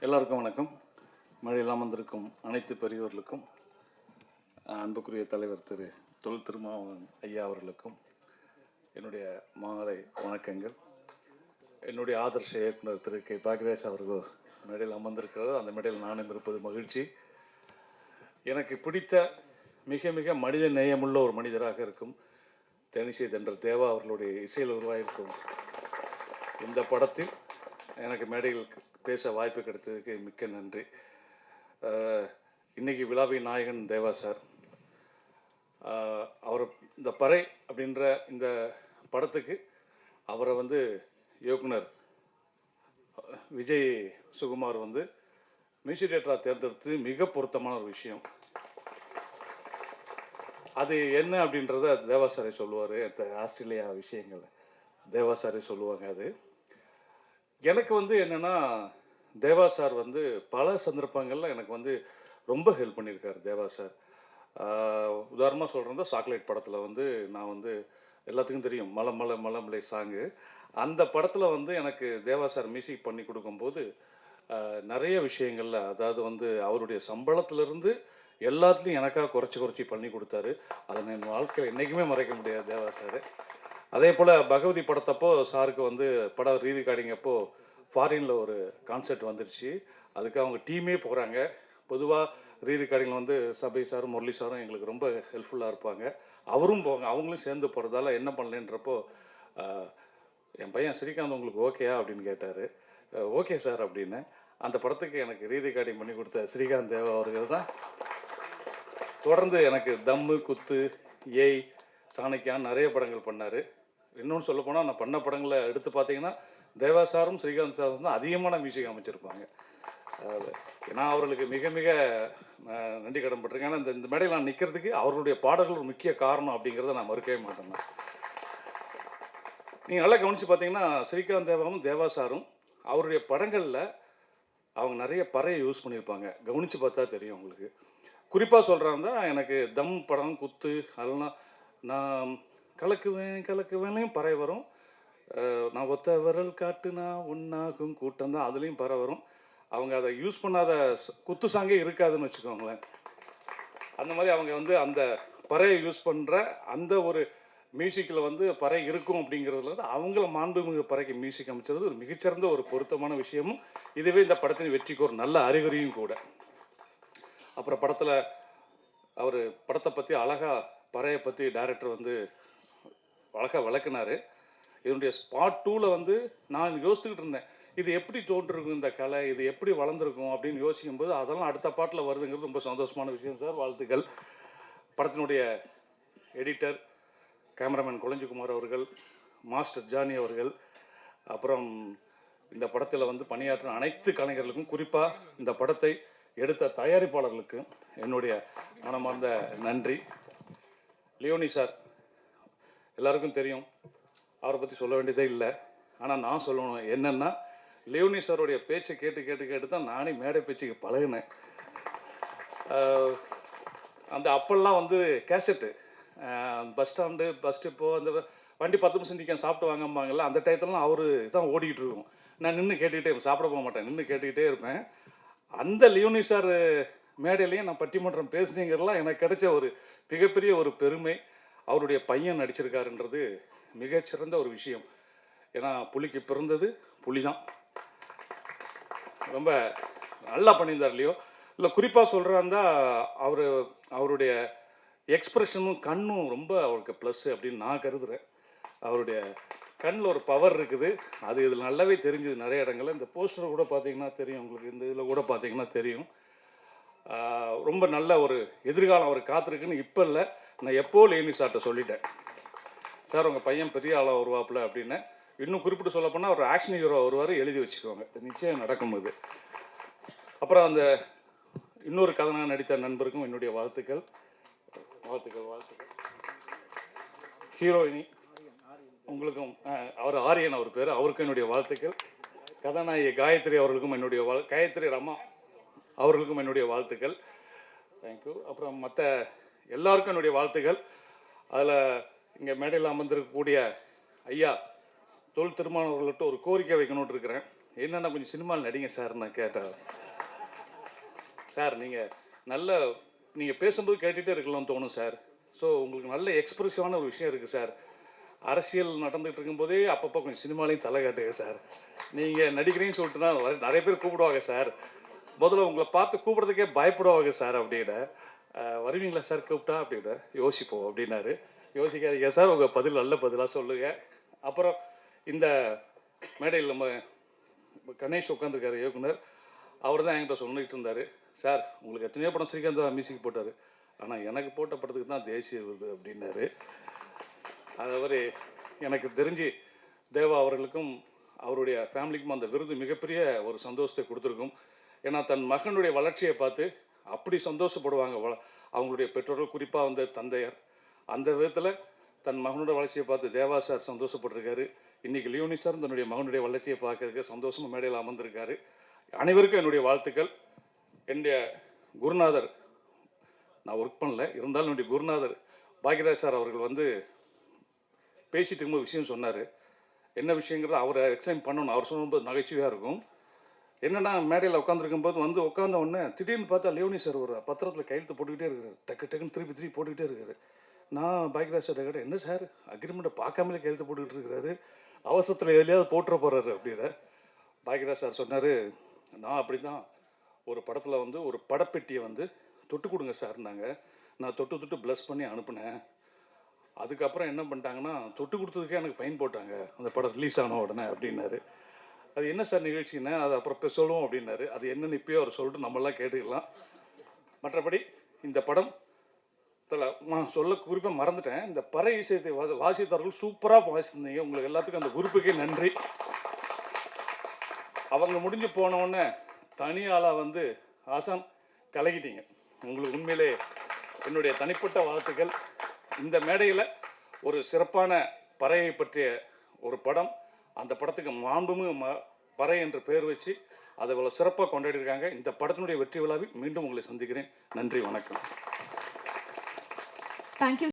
எல்லாருக்கும் வணக்கம். மழையெல்லாம் வந்திருக்கும் அனைத்து பெரியவர்களுக்கும் அன்புக்குரிய தலைவர் திரு தொல் திருமாவன் ஐயா அவர்களுக்கும் என்னுடைய மாலை வணக்கங்கள். என்னுடைய ஆதர்ஷ இயக்குனர் திரு கே. பாக்யராஜ் அவர்கள் மேடையில் அமர்ந்திருக்கிறது அந்த மேடையில் நானும் இருப்பது மகிழ்ச்சி. எனக்கு பிடித்த மிக மிக மனித நேயமுள்ள ஒரு மனிதராக இருக்கும் தனிசை தென்ற தேவா அவர்களுடைய இசையில் உருவாயிருக்கும் இந்த படத்தில் எனக்கு மேடையில் பேச வாய்ப்பு கிடைத்ததுக்கு மிக்க நன்றி. இன்றைக்கி இன்னைக்கு விழாவின் நாயகன் தேவா சார். அவர் இந்த பறை அப்படின்ற இந்த படத்துக்கு அவரை வந்து இயக்குனர் விஜய் சுகுமார் வந்து மியூசிக் டேட்டராக தேர்ந்தெடுத்து மிக பொருத்தமான ஒரு விஷயம். அது என்ன அப்படின்றத தேவா சாரே சொல்லுவார். ஆஸ்திரேலியா விஷயங்கள் தேவா சாரே சொல்லுவாங்க அது. எனக்கு வந்து என்னென்னா தேவா சார் வந்து பல சந்தர்ப்பங்களில் எனக்கு வந்து ரொம்ப ஹெல்ப் பண்ணியிருக்கார் தேவா சார். உதாரணமாக சொல்கிறதா சாக்லேட் படத்தில் வந்து நான் வந்து எல்லாத்துக்கும் தெரியும் மலை மலை மலை மலை சாங்கு அந்த படத்தில் வந்து எனக்கு தேவா சார் மியூசிக் பண்ணி கொடுக்கும்போது நிறைய விஷயங்களில் அதாவது வந்து அவருடைய சம்பளத்திலிருந்து எல்லாத்துலேயும் எனக்காக குறைச்சி குறைச்சி பண்ணி கொடுத்தாரு. அதை நான் என் வாழ்க்கையில் என்றைக்குமே மறைக்க முடியாது தேவா சார். அதே போல் பகவதி படத்தப்போ சாருக்கு வந்து படம் ரீ ரெக்கார்டிங் அப்போ ஃபாரினில் ஒரு கான்செர்ட் வந்துருச்சு. அதுக்கு அவங்க டீமே போகிறாங்க பொதுவாக ரீ ரெக்கார்டிங்கில் வந்து சபை சாரும் முரளி சாரும் எங்களுக்கு ரொம்ப ஹெல்ப்ஃபுல்லாக இருப்பாங்க. அவரும் போவாங்க அவங்களும் சேர்ந்து போகிறதால என்ன பண்ணலன்றப்போ என் பையன் ஸ்ரீகாந்த் உங்களுக்கு ஓகேயா அப்படின்னு கேட்டார். ஓகே சார் அப்படின்னு. அந்த படத்துக்கு எனக்கு ரீ ரெக்கார்டிங் பண்ணி கொடுத்த ஸ்ரீகாந்த் தேவா அவர்கள் தான். தொடர்ந்து எனக்கு தம்மு குத்து ஏய் சாணக்கியான் நிறைய படங்கள் பண்ணார். இன்னொன்று சொல்ல போனால் நான் பண்ண படங்களை எடுத்து பார்த்தீங்கன்னா தேவா சாரும் ஸ்ரீகாந்த் சாரும் தான் அதிகமான மியூசிக் அமைச்சிருப்பாங்க. ஏன்னா அவர்களுக்கு மிக மிக நன்றி கடன் பட்டிருக்கேன். ஏன்னா இந்த இந்த மேடையில் நான் நிற்கிறதுக்கு அவர்களுடைய பாடல்கள் ஒரு முக்கிய காரணம் அப்படிங்கிறத நான் மறுக்கவே மாட்டேன் நீங்கள் நல்லா கவனித்து பார்த்தீங்கன்னா ஸ்ரீகாந்த் தேவாவும் தேவா சாரும் அவருடைய படங்களில் அவங்க நிறைய பறையை யூஸ் பண்ணியிருப்பாங்க. கவனித்து பார்த்தா தெரியும் உங்களுக்கு. குறிப்பாக சொல்கிறாங்க எனக்கு தம் படம் குத்து அதெல்லாம் நான் கலக்குவேன் கலக்குவேன்லையும் பறை வரும். நான் ஒத்த விரல் காட்டுனா உண்ணாகும் கூட்டம் தான் அதுலேயும் பறை வரும். அவங்க அதை யூஸ் பண்ணாத குத்து சாங்கே இருக்காதுன்னு வச்சுக்கோங்களேன். அந்த மாதிரி அவங்க வந்து அந்த பறையை யூஸ் பண்ணுற அந்த ஒரு மியூசிக்கில் வந்து பறை இருக்கும் அப்படிங்கிறதுல வந்து அவங்கள மாண்புமிகு பறைக்கு மியூசிக் அமைச்சது ஒரு மிகச்சிறந்த ஒரு பொருத்தமான விஷயமும். இதுவே இந்த படத்தின் வெற்றிக்கு ஒரு நல்ல அறிகுறியும் கூட. அப்புறம் படத்தில் அவர் படத்தை பற்றி அழகாக பறையை பற்றி டைரக்டர் வந்து அழகாக விளக்குனாரு. இதனுடைய ஸ்பாட் டூவில் வந்து நான் யோசிச்சுக்கிட்டு இருந்தேன். இது எப்படி தோன்றிருக்கும் இந்த கலை? இது எப்படி வளர்ந்துருக்கும் அப்படின்னு யோசிக்கும் போது அதெல்லாம் அடுத்த பாட்டில் வருதுங்கிறது ரொம்ப சந்தோஷமான விஷயம் சார். வாழ்த்துக்கள். படத்தினுடைய எடிட்டர் கேமராமேன் குளஞ்சிக்குமார் அவர்கள் மாஸ்டர் ஜானி அவர்கள் அப்புறம் இந்த படத்தில் வந்து பணியாற்றின அனைத்து கலைஞர்களுக்கும் குறிப்பாக இந்த படத்தை எடுத்த தயாரிப்பாளர்களுக்கு என்னுடைய மனமார்ந்த நன்றி. லியோனி சார் எல்லாருக்கும் தெரியும். அவரை பற்றி சொல்ல வேண்டியதே இல்லை. ஆனால் நான் சொல்லணும் என்னென்னா லியோனி சாருடைய பேச்சை கேட்டு கேட்டு கேட்டு தான் நானே மேடை பேச்சுக்கு பழகினேன். அந்த அப்பெல்லாம் வந்து கேசட்டு. பஸ் ஸ்டாண்டு பஸ் ஸ்டெப்போ அந்த வண்டி பத்து நிமிஷம் நிற்க சாப்பிட்டு வாங்கம்பாங்கல்ல அந்த டயத்துலலாம் அவர் தான் ஓடிக்கிட்டு இருக்கும். நான் நின்று கேட்டுக்கிட்டே சாப்பிட போக மாட்டேன் நின்று கேட்டுக்கிட்டே இருப்பேன். அந்த லியோனி சார் மேடையிலையும் நான் பட்டிமன்றம் பேசுனீங்கிறதுலாம் எனக்கு கிடைச்ச ஒரு மிகப்பெரிய ஒரு பெருமை. அவருடைய பையன் நடிச்சிருக்காருன்றது மிகச்சிறந்த ஒரு விஷயம். ஏன்னா புலிக்கு பிறந்தது புலி தான் ரொம்ப நல்லா பண்ணியிருந்தார் இல்லையோ இல்லை குறிப்பாக சொல்கிறாருந்தா அவர் அவருடைய எக்ஸ்ப்ரெஷனும் கண்ணும் ரொம்ப அவருக்கு ப்ளஸ் அப்படின்னு நான் கருதுகிறேன் அவருடைய கண்ணில் ஒரு பவர் இருக்குது. அது இதில் நல்லாவே தெரிஞ்சுது நிறைய இடங்கள்ல. இந்த போஸ்டர் கூட பார்த்தீங்கன்னா தெரியும். உங்களுக்கு இந்த இதில் கூட பார்த்தீங்கன்னா தெரியும். ரொம்ப நல்ல ஒரு எதிர்காலம் அவர் காத்திருக்குன்னு இப்போ இல்லை. நான் எப்போ லேனி சார்கிட்ட சொல்லிட்டேன். சார் உங்கள் பையன் பெரிய ஆளாக வருவாப்புல அப்படின்னு இன்னும் குறிப்பிட்டு சொல்லப்போனால் அவர் ஒரு ஆக்ஷன் ஹீரோ வருவார் எழுதி வச்சுக்கோங்க நிச்சயம் நடக்கும் இது அப்புறம் அந்த இன்னொரு கதனாக நடித்த நண்பருக்கும் என்னுடைய வாழ்த்துக்கள். வாழ்த்துக்கள் வாழ்த்துக்கள். ஹீரோயினி உங்களுக்கும் அவர் ஆரியன் அவர் பேர் அவருக்கும் என்னுடைய வாழ்த்துக்கள். கதாநாயகி காயத்ரி அவர்களுக்கும் என்னுடைய வாழ் காயத்ரி ரமா அவர்களுக்கும் என்னுடைய வாழ்த்துக்கள். தேங்க்யூ அப்புறம் மற்ற எல்லாருக்கும் என்னுடைய வாழ்த்துகள். அதில் இங்கே மேடையில் அமர்ந்திருக்கக்கூடிய ஐயா தொழில் திருமானவர்கள்ட்ட ஒரு கோரிக்கை வைக்கணும்னு இருக்கிறேன். என்னென்ன கொஞ்சம் சினிமாவில் நடிங்க சார் நான் கேட்டேன். சார் நீங்கள் நல்ல நீங்கள் பேசும்போது கேட்டுகிட்டே இருக்கலாம்னு தோணும் சார். ஸோ உங்களுக்கு நல்ல எக்ஸ்பிரசிவான ஒரு விஷயம் இருக்குது சார். அரசியல் நடந்துகிட்டு இருக்கும்போதே அப்பப்போ கொஞ்சம் சினிமாலையும் தலை காட்டுங்க சார். நீங்கள் நடிக்கிறீங்கன்னு சொல்லிட்டு தான் நிறைய பேர் கூப்பிடுவாங்க சார். முதல்ல உங்களை பார்த்து கூப்பிடுறதுக்கே பயப்படுவாங்க சார் அப்படின்னு வருவீங்களா சார்? கூப்பிட்டா? அப்படின்னு யோசிப்போம் அப்படின்னாரு. யோசிக்காதீங்க சார் உங்கள் பதில் நல்ல பதிலாக சொல்லுங்கள் அப்புறம் இந்த மேடையில் நம்ம கணேஷ் உட்காந்துருக்காரு இயக்குனர். அவர் தான் என்கிட்ட சொல்லிட்டு இருந்தார். சார் உங்களுக்கு எத்தனையோ படம் ஸ்ரீகாந்த் மியூசிக் போட்டார். ஆனால் எனக்கு போட்ட படத்துக்கு தான் தேசிய விருது அப்படின்னாரு. அதாவது எனக்கு தெரிஞ்சு தேவா அவர்களுக்கும் அவருடைய ஃபேமிலிக்கும் அந்த விருது மிகப்பெரிய ஒரு சந்தோஷத்தை கொடுத்துருக்கும். ஏன்னா தன் மகனுடைய வளர்ச்சியை பார்த்து அப்படி சந்தோஷப்படுவாங்க. வள- அவங்களுடைய பெற்றோர்கள் குறிப்பாக வந்து தந்தையார். அந்த விதத்தில் தன் மகனுடைய வளர்ச்சியை பார்த்து தேவா சார் சந்தோஷப்பட்டிருக்காரு. இன்றைக்கி லியோனி சார் தன்னுடைய மகனுடைய வளர்ச்சியை பார்க்கறதுக்கு சந்தோஷமாக மேடையில் அமர்ந்திருக்காரு. அனைவருக்கும் என்னுடைய வாழ்த்துக்கள். என்னுடைய குருநாதர் நான் ஒர்க் பண்ணல. இருந்தாலும் என்னுடைய குருநாதர் பாக்யராஜ் சார் அவர்கள் வந்து பேசிட்டு இருக்கும்போது விஷயம் சொன்னார். என்ன விஷயங்கிறத அவரை எக்ஸ்பிளைன் பண்ணணும். அவர் சொல்லும்போது நகைச்சுவையாக இருக்கும். என்னன்னா மேடையில் உட்காந்துருக்கும் போது வந்து உட்காந்த உடனே திடீர்னு பார்த்தா லியோனி சார் ஒரு பத்திரத்தில் கையெழுத்து போட்டுக்கிட்டே இருக்காரு. டக்கு டக்குன்னு திருப்பி திருப்பி போட்டுக்கிட்டே இருக்காரு. நான் பாக்யராஜ் சார் கேட்டேன் என்ன சார்? அக்ரிமெண்ட்டை பார்க்காமலே கையெழுத்து போட்டுக்கிட்டு இருக்கிறாரு அவசரத்தில் எதுலையாவது போட்டுற போகிறாரு அப்படின்னு பாக்யராஜ் சார் சொன்னார் நான் அப்படி தான் ஒரு படத்தில் வந்து ஒரு படப்பெட்டியை வந்து தொட்டு கொடுங்க சார்னாங்க நான் தொட்டு தொட்டு ப்ளஸ் பண்ணி அனுப்புனேன். அதுக்கப்புறம் என்ன பண்ணிட்டாங்கன்னா தொட்டு கொடுத்ததுக்கே எனக்கு ஃபைன் போட்டாங்க. அந்த படம் ரிலீஸ் ஆன உடனே அப்படின்னாரு. அது என்ன சார் நிகழ்ச்சின்னு அது அப்புறம் இப்போ சொல்லுவோம் அப்படின்னாரு. அது என்னன்னு இப்பயோ அவர் சொல்லிட்டு நம்மளாம் கேட்டுக்கலாம். மற்றபடி இந்த படம் நான் சொல்ல குறிப்பாக மறந்துட்டேன். இந்த பறை இசையத்தை வாசி வாசித்தார்கள் சூப்பராக வாசிச்சிருந்தீங்க உங்களுக்கு எல்லாத்துக்கும் அந்த குரூப்புக்கே நன்றி. அவங்க முடிஞ்சு போனவுடனே தனி ஆளாக வந்து ஆசான் கலகிட்டீங்க உங்களுக்கு உண்மையிலே என்னுடைய தனிப்பட்ட வாழ்த்துக்கள். இந்த மேடையில் ஒரு சிறப்பான பறையை பற்றிய ஒரு படம் அந்த படத்துக்கு மாண்புமிகு ம பறை என்று பெயர் வச்சு அதை இவ்வளோ சிறப்பாக கொண்டாடிருக்காங்க இந்த படத்தினுடைய வெற்றி விழாவில் மீண்டும் உங்களை சந்திக்கிறேன். நன்றி வணக்கம். தேங்க்யூ